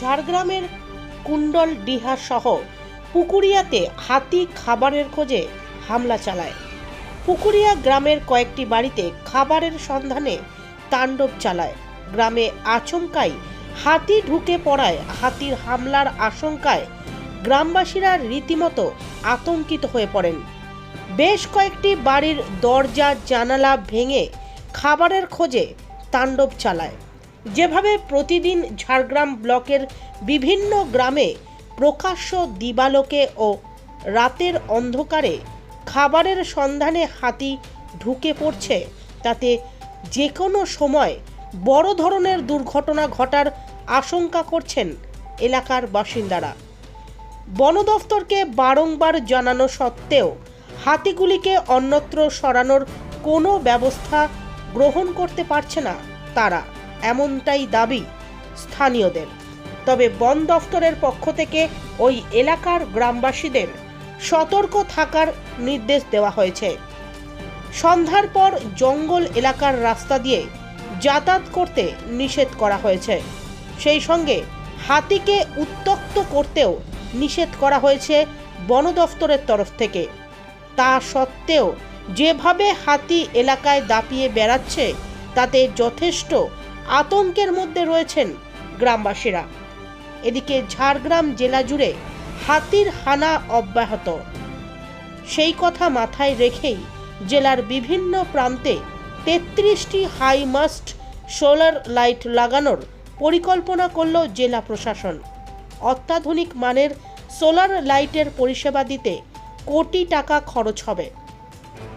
ঝাড়গ্রামের কুণ্ডল ডিহা সহ পুকুরিয়াতে হাতি খাবারের খোঁজে হামলা চালায়। পুকুরিয়া গ্রামের কয়েকটি বাড়িতে খাবারের সন্ধানে তাণ্ডব চালায়। গ্রামে আচমকাই হাতি ঢুকে পড়ায় হাতির হামলার আশঙ্কায় গ্রামবাসীরা রীতিমতো আতঙ্কিত হয়ে পড়েন। বেশ কয়েকটি বাড়ির দরজা জানালা ভেঙে খাবারের খোঁজে তাণ্ডব চালায়। যেভাবে প্রতিদিন ঝাড়গ্রাম ব্লকের বিভিন্ন গ্রামে প্রকাশ্য দিবালোকে ও রাতের অন্ধকারে খাবারের সন্ধানে হাতি ঢুকে পড়ছে, তাতে যে কোনো সময় বড় ধরনের দুর্ঘটনা ঘটার আশঙ্কা করছেন এলাকার বাসিন্দারা। বন দফতরকে বারংবার জানানো সত্ত্বেও হাতিগুলিকে অন্যত্র সরানোর কোনো ব্যবস্থা গ্রহণ করতে পারছে না তারা। এমনটাই দাবি স্থানীয়দের। তবে বন দফতরের পক্ষ থেকে ওই এলাকার গ্রামবাসীদের সতর্ক থাকার নির্দেশ দেওয়া হয়েছে। সন্ধ্যার পর জঙ্গল এলাকার রাস্তা দিয়ে যাতায়াত করতে নিষেধ করা হয়েছে। সেই সঙ্গে হাতিকে উত্তক্ত করতেও নিষেধ করা হয়েছে বন দফতরের তরফ থেকে। তা সত্ত্বেও যেভাবে হাতি এলাকায় দাপিয়ে বেড়াচ্ছে, তাতে যথেষ্ট আতঙ্কের মধ্যে রয়েছেন গ্রামবাসীরা। এদিকে ঝাড়গ্রাম জেলা জুড়ে হাতির হানা অব্যাহত। সেই কথা মাথায় রেখেই জেলার বিভিন্ন প্রান্তে তেত্রিশটি হাই মাস্ট সোলার লাইট লাগানোর পরিকল্পনা করল জেলা প্রশাসন। অত্যাধুনিক মানের সোলার লাইটের পরিষেবা দিতে কোটি টাকা খরচ হবে।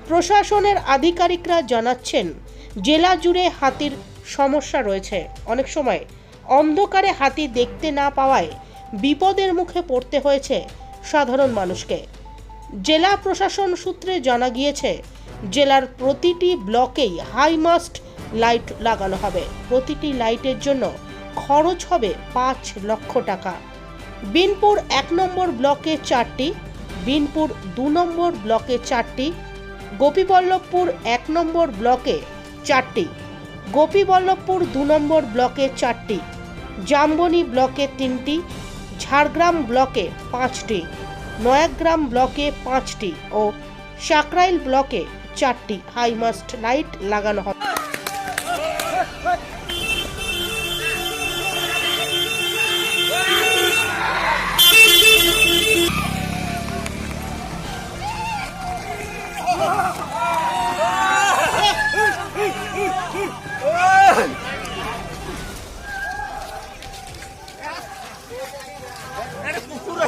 প্রশাসনের আধিকারিকরা জানাচ্ছেন, জেলা জুড়ে হাতির সমস্যা রয়েছে। অনেক সময় অন্ধকারে হাতি দেখতে না পাওয়ায় বিপদের মুখে পড়তে হয়েছে সাধারণ মানুষকে। জেলা প্রশাসন সূত্রে জানা গিয়েছে, জেলার প্রতিটি ব্লকেই হাইমাস্ট লাইট লাগানো হবে। প্রতিটি লাইটের জন্য খরচ হবে পাঁচ লক্ষ টাকা। বিনপুর এক নম্বর ব্লকে চারটি, বিনপুর দু নম্বর ব্লকে চারটি, গোপীবল্লভপুর এক নম্বর ব্লকে চারটি। গোপীবল্লভপুর দু নম্বর ব্লকে চারটি, জাম্বনি ব্লকে তিনটি, ঝাড়গ্রাম ব্লকে পাঁচটি, নয়াগ্রাম ব্লকে পাঁচটি ও সাকরাইল ব্লকে চারটি। হাইমাস্ট লাইট লাগানো হবে। কুকুর